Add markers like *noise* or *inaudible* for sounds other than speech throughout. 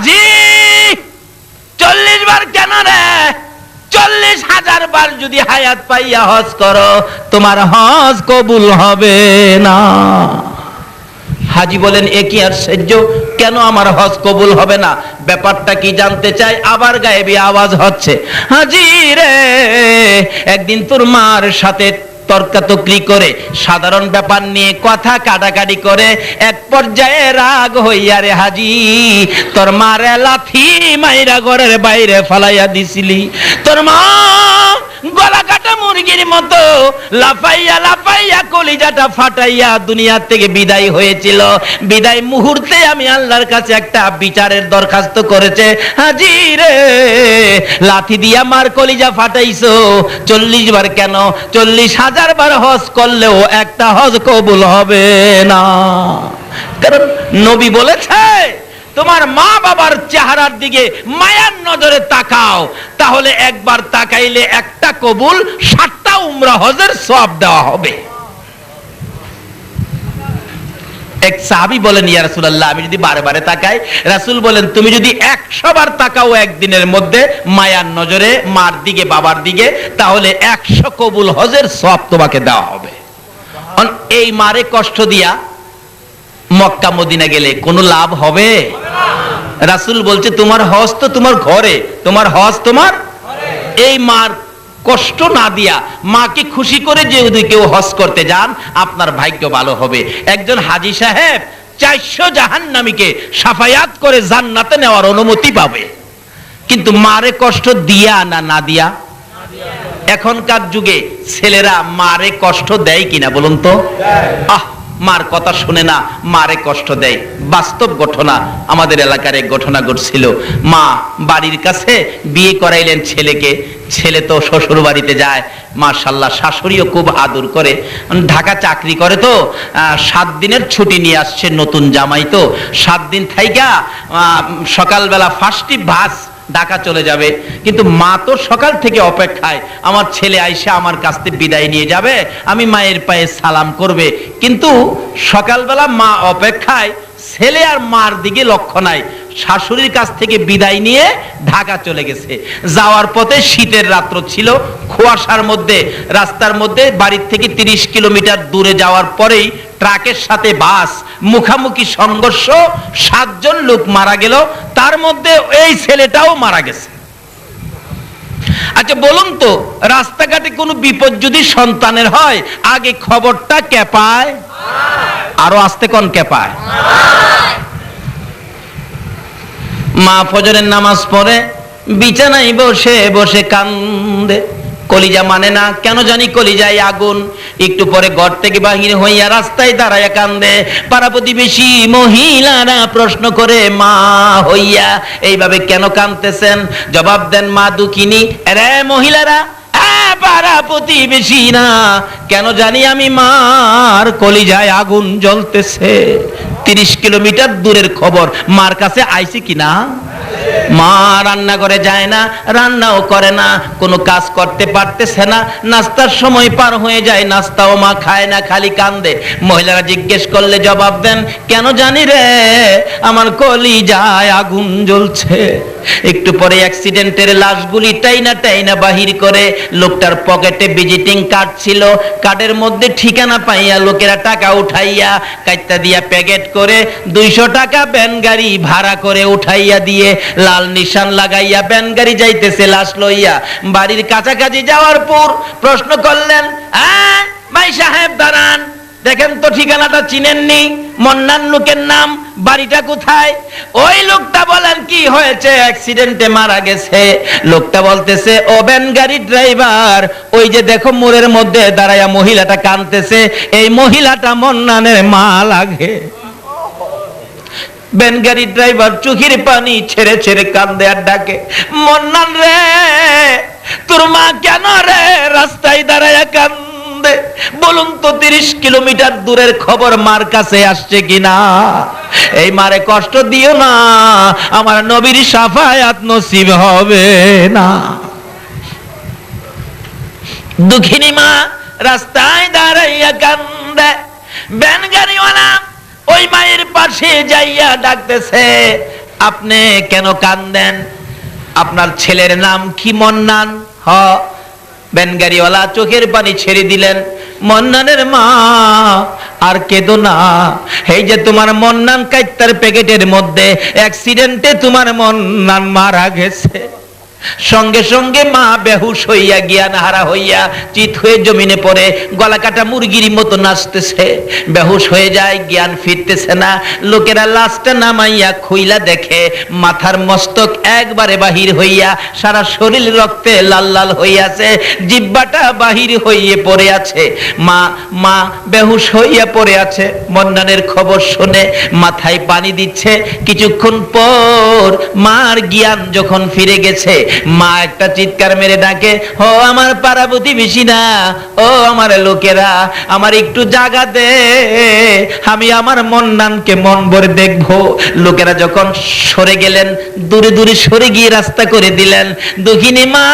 হাজি? চল্লিশ বার কেন রে? চল্লিশ হাজার বার যদি হায়াত পাইয়া হজ করো, তোমার হজ কবুল হবে না। হাজি বলেন, এ কি আশ্চর্য কেন আমার হজ কবুল হবে না? ব্যাপারটা কি জানতে চাই? আবার গায়েবী আওয়াজ হচ্ছে, হাজি রে, একদিন তোর মার সাথে তর্কাতর্কি করে, সাধারণ ব্যাপার নিয়ে কথা কাটাকাটি করে, এক পর্যায়ে রাগ হইয়া রে হাজি, তোর মারে লাথি মাইরা ঘরের বাইরে ফালাইয়া দিছিলি। তোর মা গলা কাটা মুরগির মতো লাফাইয়া লাফাইয়া কলিজাটা ফাটাইয়া দুনিয়া থেকে বিদায় হয়েছিল। বিদায় মুহূর্তে আমি আল্লাহর কাছে একটা বিচারের দরখাস্ত করেছে। হাজি রে লাথি দিয়া মার কলিজা ফাটাইছো। চল্লিশ বার কেন? চল্লিশ হাজার বার হজ করলেও একটা হজ কবুল হবে না। কারণ নবী বলেছে তোমার মা বাবার চেহারার দিকে মায়ার নজরে তাকাও। তাহলে একবার তাকাইলে একটা কবুল, সাতটা উমরা হজের সব দেওয়া হবে। এক সাহাবি বলেন, ইয়া রাসূলুল্লাহ, আমি যদি বারে বারে তাকাই, রাসূল বলেন, তুমি যদি একশো বার তাকাও একদিনের মধ্যে মায়ার নজরে, মার দিকে, বাবার দিকে, তাহলে একশো কবুল হজের সব তোমাকে দেওয়া হবে। এই মারে কষ্ট দিয়া মক্কা মদিনা গেলে কোনো লাভ হবে? রাসূল বলছে, তোমার হজ তো তোমার ঘরে, তোমার হজ তোমার এই মার কষ্ট না দিয়া মাকে খুশি করে যে যদি কেউ হজ করতে যান, আপনার ভাগ্য ভালো হবে। একজন হাজি সাহেব চারশো জাহান্নামীকে সাফায়াত করে জান্নাতে নেওয়ার অনুমতি পাবে। কিন্তু মারে কষ্ট দিয়া না না দিয়া? এখনকার যুগে ছেলেরা মারে কষ্ট দেয় কিনা বলুন তো? আহ মার কথা শুনে না, মারে কষ্ট দেয়। বাস্তব ঘটনা আমাদের এলাকার এক ঘটনা ঘটছিল। মা বাড়ির কাছে বিয়ে করাইলেন ছেলেকে। ছেলে তো শ্বশুর বাড়িতে যায়। মার্শাল্লাহ শাশুড়িও খুব আদর করে। ঢাকা চাকরি করে তো সাত দিনের ছুটি নিয়ে আসছে নতুন জামাই তো। সাত দিন থাইকা সকালবেলা ফার্স্টই বাস ঢাকা চলে যাবে। কিন্তু মা তো সকাল থেকে অপেক্ষায়, আমার ছেলে আইসে আমার কাছ থেকে বিদায় নিয়ে যাবে, আমি মায়ের পায়ে সালাম করবে। কিন্তু সকালবেলা মা অপেক্ষায়, ছেলে আর মার দিকে লক্ষ্য নাই। শাশুড়ির কাছ থেকে বিদায় নিয়ে ঢাকা চলে গেছে। যাওয়ার পথে শীতের রাত্র ছিল। কুয়াশার মধ্যে, রাস্তার মধ্যে বাড়ির থেকে তিরিশ কিলোমিটার দূরে যাওয়ার পরেই ট্রাকের সাথে বাস, মুখামুখি সংঘর্ষ, সাতজন লোক মারা গেল। তার মধ্যে এই ছেলেটাও মারা গেছে। আচ্ছা বলুন তো, রাস্তাঘাটে কোনো বিপদ যদি সন্তানের হয়, আগে খবরটা কে পায়? আরও আসতে কোন কে পায়? মা ফজরের নামাজ পড়ে, বিছানায় বসে বসে কান্দে। কলিজা মানে না, কেন জানি কলিজায় আগুন। একটু পরে ঘর থেকে বাহির হইয়া রাস্তায় দাঁড়ায় কান্দে। পাড়া প্রতিবেশী মহিলারা প্রশ্ন করে, মা হইয়া, এইভাবে কেন কান্দতেছেন জবাব দেন, মা দুঃখিনী। রে মহিলারা পাড়া প্রতিবেশী না কেন জানি আমি মার কলিজায় আগুন জ্বলতেছে। তিরিশ কিলোমিটার দূরের খবর। মার কাছে আইছে কিনা? মা রান্না করে যায় না, রান্নাও করে না, কোনো কাজ করতে পারতেছে না, নাস্তার সময় পার হয়ে যায়, নাস্তাও মা খায় না, খালি কান্দে। মহিলারা জিজ্ঞেস করলে জবাব দেন, কেন জানি রে, আমার কলি যায় আগুন জ্বলছে। একটু পরে অ্যাক্সিডেন্টের লাশগুলি টাইনা টাইনা বাহির করে লোকটার পকেটে ভিজিটিং কার্ড ছিল কার্ডের মধ্যে ঠিকানা পাইয়া লোকেরা টাকা উঠাইয়া কাইতা দিয়া প্যাকেট করে দুইশো টাকা ব্যান গাড়ি ভাড়া করে উঠাইয়া দিয়ে লাল নিশান লাগাইয়া ব্যান গাড়ি যাইতেছে, লাশ লইয়া। বাড়ির কাছাকাছি যাওয়ার পর প্রশ্ন করলেন হ্যাঁ ভাই সাহেব, দাঁড়ান। দেখেন তো ঠিকানাটা চিনেননি। মন্নান লোকের নাম, বাড়িটা কোথায়? ওই লোকটা বলেন, কি হয়েছে? অ্যাক্সিডেন্টে মারা গেছে। লোকটা বলতেছে, ও ভ্যান গাড়ির ড্রাইভার ওই যে দেখো মোড়ের মধ্যে দাঁড়ায়া মহিলাটা কানতেছে এই মহিলাটা মন্নানের মা লাগে। ভ্যান গাড়ির ড্রাইভার চোখের পানি ছেড়ে ছেড়ে কান্দে আর ডাকে মন্নান রে, তোর মা কেন রে রাস্তায় দাঁড়ায়া কান্দে? বলুন তো তিরিশ কিলোমিটার দূরের খবর মার কাছে আসছে কিনা? এই মারে কষ্ট দিও না, আমার নবীর সাফায়াত নসিব হবে না। দুঃখিনী মা রাস্তায় দাঁড়াইয়া কান্দে গাড়িওয়ালা ওই মায়ের পাশে যাইয়া ডাকতেছে, আপনি কেন কান্দেন? আপনার ছেলের নাম কি মন্নান? হ, ব্যানগাড়িওয়ালা চোখের পানি ছেড়ে দিলেন, মন্নানের মা, আর কেঁদো না। এই যে তোমার মন্নান কাইত্তার প্যাকেটের মধ্যে অ্যাক্সিডেন্টে তোমার মন্নান মারা গেছে। সঙ্গে সঙ্গে মা বেহুশ হইয়া জ্ঞান হারা হইয়া চিত হয়ে জমিনে পড়ে। গলা কাটা মুরগির মতো নাচতেছে। বেহুশ হয়ে যায়, জ্ঞান ফিরতেছে না। লোকেরা লাশটা নামাইয়া খুইলা দেখে। মাথার মস্তক একবারে বাহির হইয়া সারা শরীর রক্তে লাল লাল হইয়াছে। জিব্বাটা বাহির হইয়ে পড়ে আছে। মা মা বেহুশ হইয়া পড়ে আছে। মন্নানের খবর শুনে মাথায় পানি দিচ্ছে। কিছুক্ষণ পর মার জ্ঞান যখন ফিরে গেছে মা একটা চিৎকার মেরে ডাকে, ও আমার পাড়া প্রতিবেশী না ও আমার লোকেরা, আমার একটু জায়গা দে, আমি আমার মন্নানকে মন ভরে দেখব। লোকেরা যখন সরে গেলেন, দূরে দূরে সরে গিয়ে রাস্তা করে দিলেন, দুঃখিনী মা,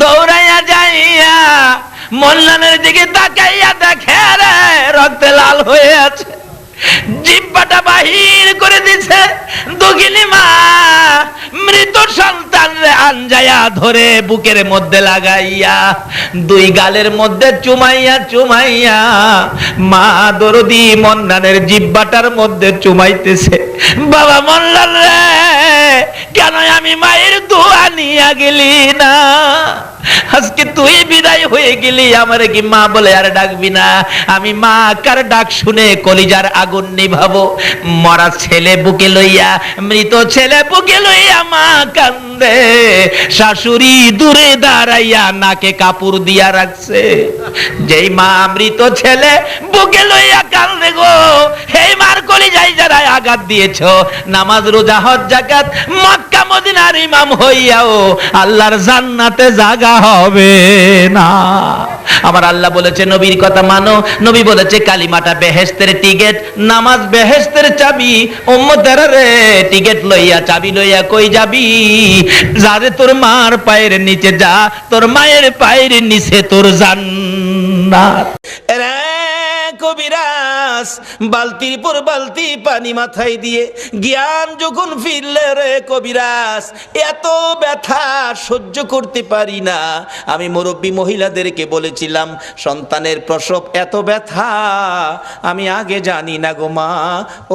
দৌড়াইয়া যাইয়া মল্লানের দিকে তাকাইয়া দেখে রক্তে লাল হয়ে আছে। জিব্বাটা বাহির করে দিছে ধরে বুকের মধ্যে লাগাইয়া, দুই গালের মধ্যে চুমাইয়া চুমাইয়া, মা দরদি মন্নানের জিব্বাটার মধ্যে চুমাইতেছে। বাবা মল্লান রে! কেন আমি মায়ের দোয়া নিয়া গেলি না? আজকে তুই বিদায় হয়ে গেলি, আমারে কি মা বলে আর ডাকবি না? আমি মা, কার ডাক শুনে কলিজার আগুন নিভাবো? মরা ছেলে বুকে লইয়া, মৃত ছেলে বুকে লইয়া মা কান্দে। শাশুড়ি দূরে দাঁড়াইয়া নাকে কাপড় দিয়া রাখছে। যেই মা মৃত ছেলে বুকে লইয়া কান্দে গো, সেই মার যারা আঘাত দিয়েছ, নামাজ, রোজা, হজ জাকাত মক্কা, মদিনার ইমাম হইয়াও আল্লাহর জান্নাতে জাগা হবে না। আমার আল্লাহ বলেছে, নবীর কথা মানো। নবী বলেছে, কালিমাটা বেহেস্তের টিকেট, নামাজ বেহেস্তের চাবি। রে, টিকেট লইয়া, চাবি লইয়া কই যাবি? যারে তোর মার পায়ের নিচে যা, তোর মায়ের পায়ের নিচে তোর জান্নাত। রে কবিরাজ বালতির পর বালতি পানি মাথায় দিয়ে জ্ঞান যখন ফিরলে রে কবিরাজ, এত ব্যথা সহ্য করতে পারি না। আমি মুরব্বী মহিলাদেরকে বলেছিলাম, সন্তানের প্রসব এত ব্যথা, আমি আগে জানি না গো মা।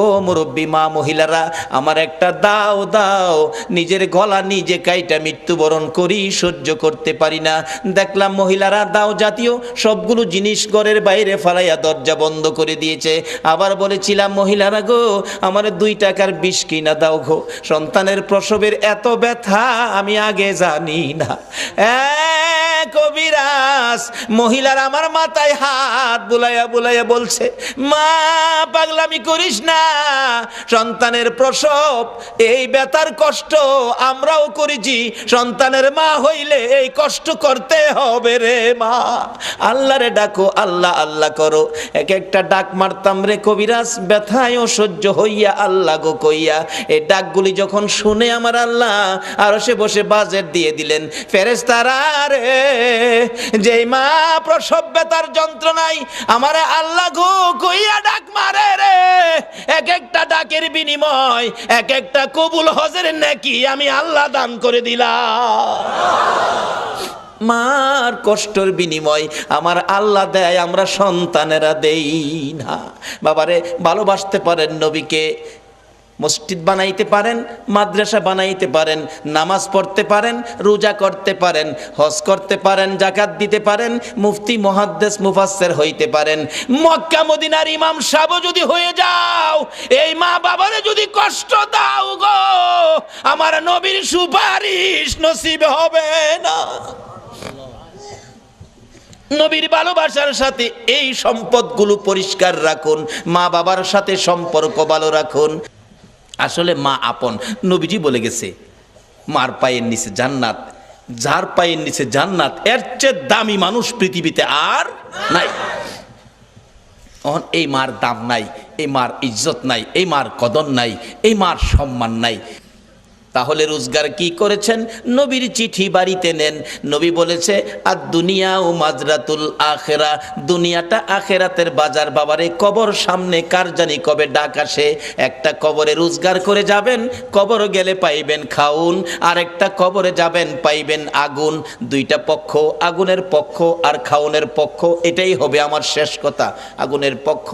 ও মুরব্বী মা মহিলারা, আমার একটা দাও দাও, নিজের গলা নিজে কাইটা মৃত্যুবরণ করি, সহ্য করতে পারি না। দেখলাম মহিলারা দাও জাতীয় সবগুলো জিনিস ঘরের বাইরে ফালাইয়া দরজা বন্ধ করে দিয়েছে। আবার বলেছিলাম মহিলারা গো আমার দুই টাকার বিষ কিনা দাও গো। সন্তানের প্রসবের এত ব্যথা আমি আগে জানি না। এ, কবিরাজ, মহিলার আমার মাথায় হাত বুলাইয়া বুলাইয়া বলছে, মা, পাগলামি করিস না, সন্তানের প্রসব, এই ব্যথার কষ্ট আমরাও করেছি, সন্তানের মা হইলে এই কষ্ট করতে হবে রে মা। আল্লাহরে ডাকো, আল্লাহ আল্লাহ করো। এক একটা ডাক মারতাম রে, কবিরাজ ব্যথায় সহ্য হইয়া, আল্লাহ গো কইয়া। এই ডাকগুলি যখন শুনে আমার আল্লাহ আর সে বসে বাজেট দিয়ে দিলেন ফেরেস্তারা রে যেই মা প্রসব ব্যথার যন্ত্রণাই আমার আল্লাহ গো কইয়া ডাক মারে রে। এক একটা ডাকের বিনিময়, এক একটা কবুল হজের নাকি আমি আল্লাহ দান করে দিলাম। মার কষ্টর বিনিময় আমার আল্লাহ দেয়, আমরা সন্তানেরা দেই না। বাবারে, ভালোবাসতে পারেন নবীকে মসজিদ বানাইতে পারেন, মাদ্রাসা বানাইতে পারেন, নামাজ পড়তে পারেন, রোজা করতে পারেন, হজ করতে পারেন, জাকাত দিতে পারেন, মুফতি মহাদ্দেশ মুফাসসের হইতে পারেন। মক্কা, মদিনার ইমাম সাহেব যদি হয়ে যাও, এই মা বাবারে যদি কষ্ট দাও গো, আমার নবীর সুপারিশ নসিব হবে না। নবীর ভালোবাসার সাথে এই সম্পদগুলো পরিষ্কার রাখুন, মা বাবার সাথে সম্পর্ক ভালো রাখুন। আসলে মা আপন। নবীজি বলে গেছে, মার পায়ের নিচে জান্নাত, যার পায়ের নিচে জান্নাত, এর চেয়ে দামি মানুষ পৃথিবীতে আর নাই। এই মার দাম নাই, এই মার ইজ্জত নাই, এই মার কদর নাই, এই মার সম্মান নাই। তাহলে রোজগার কি করেছেন? নবীর চিঠি বাড়িতে নেন। নবী বলেছে আর দুনিয়া ও মাজরাতুল আখেরা দুনিয়াটা আখেরাতের বাজার বাবারে কবর সামনে কার জানি কবে ডাক আসে? একটা কবরে রোজগার করে যাবেন, কবর গেলে পাইবেন খাউন আর একটা কবরে যাবেন পাইবেন আগুন। দুইটা পক্ষ, আগুনের পক্ষ আর খাউনের পক্ষ, এটাই হবে আমার শেষ কথা। আগুনের পক্ষ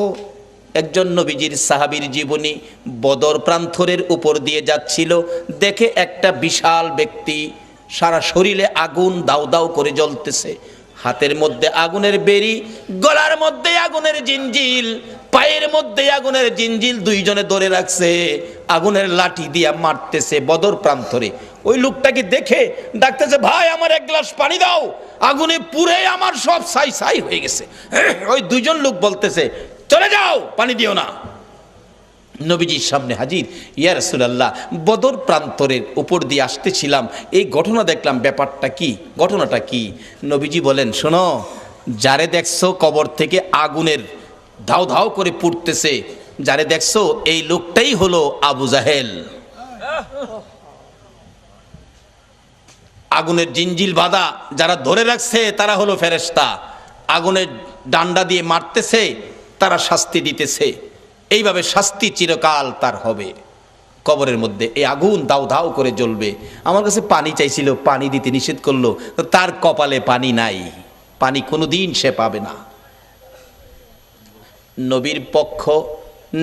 একজন নবীজির সাহাবীর জীবনী বদর প্রান্তরের উপর দিয়ে যাচ্ছিল। দেখে একটা বিশাল ব্যক্তি সারা শরীরে আগুন দাউ দাউ করে জ্বলতেছে। হাতের মধ্যে আগুনের বেরি, গলার মধ্যে আগুনের জিঞ্জিল পায়ের মধ্যে আগুনের জিঞ্জিল দুইজনে ধরে রাখছে। আগুনের লাঠি দিয়া মারতেছে বদর প্রান্তরে। ওই লোকটাকে দেখে ডাকতেছে, ভাই, আমার এক গ্লাস পানি দাও। আগুনে পুরে আমার সব সাই সাই হয়ে গেছে। *clears throat* ওই দুইজন লোক বলতেছে চলে যাও, পানি দিও না। নবীজির সামনে হাজির। ইয়া রাসূলুল্লাহ, বদর প্রান্তরের উপর দিয়ে আসতেছিলাম। এই ঘটনা দেখলাম, ব্যাপারটা কি? ঘটনাটা কি? নবীজি বলেন, শোনো, যারে দেখছ কবর থেকে আগুনের ধাও ধাও করে পুড়তেছে, যারে দেখছ এই লোকটাই হলো আবু জাহেল। আগুনের জিঞ্জিল বাঁধা যারা ধরে রাখছে, তারা হলো ফেরেশতা। আগুনের ডান্ডা দিয়ে মারতেছে তারা শাস্তি দিতেছে। এইভাবে শাস্তি চিরকাল তার হবে। কবরের মধ্যে এই আগুন দাও দাউ করে জ্বলবে। আমার কাছে পানি চাইছিল, পানি দিতে নিষেধ করল তার কপালে পানি নাই। পানি কোনোদিন সে পাবে না। নবীর পক্ষ,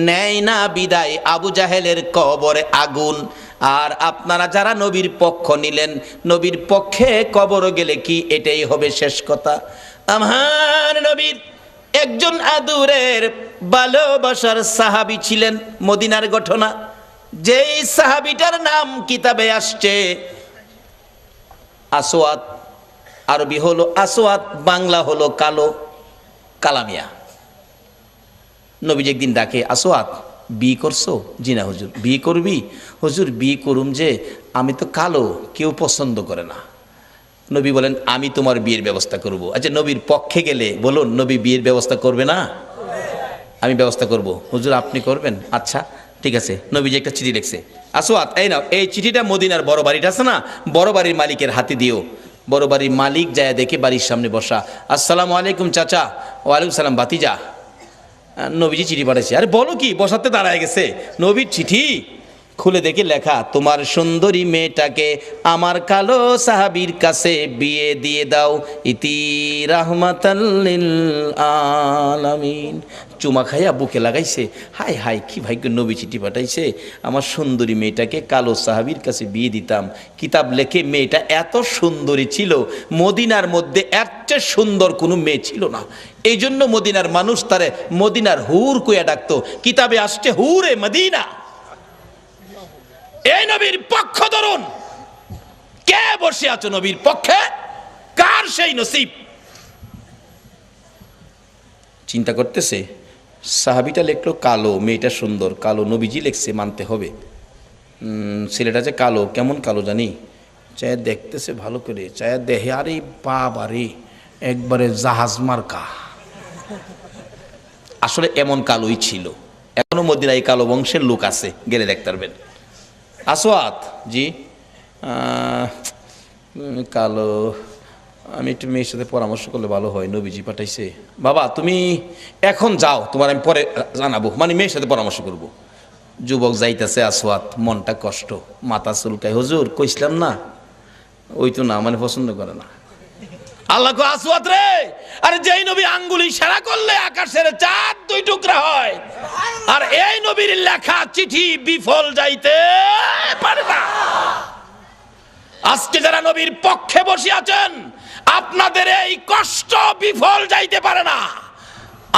নেয় না বিদায় আবু জাহেলের কবরে আগুন। আর আপনারা যারা নবীর পক্ষ নিলেন, নবীর পক্ষে কবর গেলে কি এটাই হবে শেষ কথা? আমার নবীর একজন আদুরের ভালোবাসার সাহাবি ছিলেন মদিনার ঘটনা। যেই সাহাবিটার নাম কিতাবে আসছে আসোয়াত আরবি হলো আসোয়াত বাংলা হলো কালো, কালামিয়া। নবীজি একদিন ডাকে আসোয়াত বি করছ? জিনা হুজুর বি করবি? হুজুর বি করুম যে, আমি তো কালো, কেউ পছন্দ করে না। নবী বলেন, আমি তোমার বিয়ের ব্যবস্থা করব। আচ্ছা নবীর পক্ষে গেলে বলুন, নবী বিয়ের ব্যবস্থা করবে না? আমি ব্যবস্থা করব। হুজুর, আপনি করবেন? আচ্ছা ঠিক আছে। নবীজি একটা চিঠি লিখছে। আসোয়াত এই নাও, এই চিঠিটা মদিনার বড় বাড়িটা আছে না? বড় বাড়ির মালিকের হাতে দিও। বড় বাড়ির মালিক যায় দেখে বাড়ির সামনে বসা। আসসালামু আলাইকুম চাচা। ওয়ালাইকুম সালাম বাতিজা নবীজি চিঠি পাঠাইছে। আরে বলো কি, বসাতে দাঁড়ায় গেছে। নবীর চিঠি? খুলে দেখে লেখা, তোমার সুন্দরী মেয়েটাকে আমার কালো সাহাবীর কাছে বিয়ে দিয়ে দাও, ইতি রাহমাতাল্লিল আলামিন। চুমা খাইয়া বুকে লাগাইছে হাই হাই কি ভাগ্য নবী চিঠি পাঠাইছে, আমার সুন্দরী মেয়েটাকে কালো সাহাবীর কাছে বিয়ে দিতাম। কিতাব লেখে, মেয়েটা এত সুন্দরী ছিল, মদিনার মধ্যে এর সুন্দর কোনো মেয়ে ছিল না। এই জন্য মদিনার মানুষ তারে মদিনার হুর কুয়া ডাকতো, কিতাবে আসছে হুরে মদিনা। এই নবীর পক্ষ ধরুন। কে বসে আছো নবীর পক্ষে? কার সেই নসিব? চিন্তা করতেছে, সাহাবিটা লেখলো কালো, মেয়েটা সুন্দর, কালো নবীজি লেখছে, মানতে হবে। ছেলেটা যে কালো, কেমন কালো জানি? চায় দেখতেছে ভালো করে, চায় দেহে আরে বাবা রে, একবারে জাহাজ মার্কা। আসলে এমন কালোই ছিল। এখনও মদিনায় কালো বংশের লোক আছে, গেলে দেখতে পারবেন। আসোয়াত, জি। কালো, আমি একটু মেয়ের সাথে পরামর্শ করলে ভালো হয়, নবীজি পাঠাইছে। বাবা, তুমি এখন যাও, তোমার আমি পরে জানাব মানে মেয়ের সাথে পরামর্শ করব। যুবক যাইতেছে আসোয়াত, মনটা কষ্ট, মাথা চুলকায়, হুজুর কইছিলাম না? ওই তো না মানে পছন্দ করে না। আল্লাহ কো আসওয়াত রে, আরে যেই নবী আঙ্গুলি ইশারা করলে আকাশের চাঁদ দুই টুকরা হয়। আর এই নবীর লেখা চিঠি বিফল যাইতে পারে না। আজকে যারা নবীর পক্ষে বসে আছেন, আপনাদের এই কষ্ট বিফল যাইতে পারে না।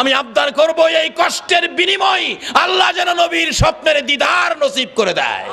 আমি আবদার করব এই কষ্টের বিনিময় আল্লাহ যেন নবীর স্বপ্নের দিদার নসিব করে দেয়।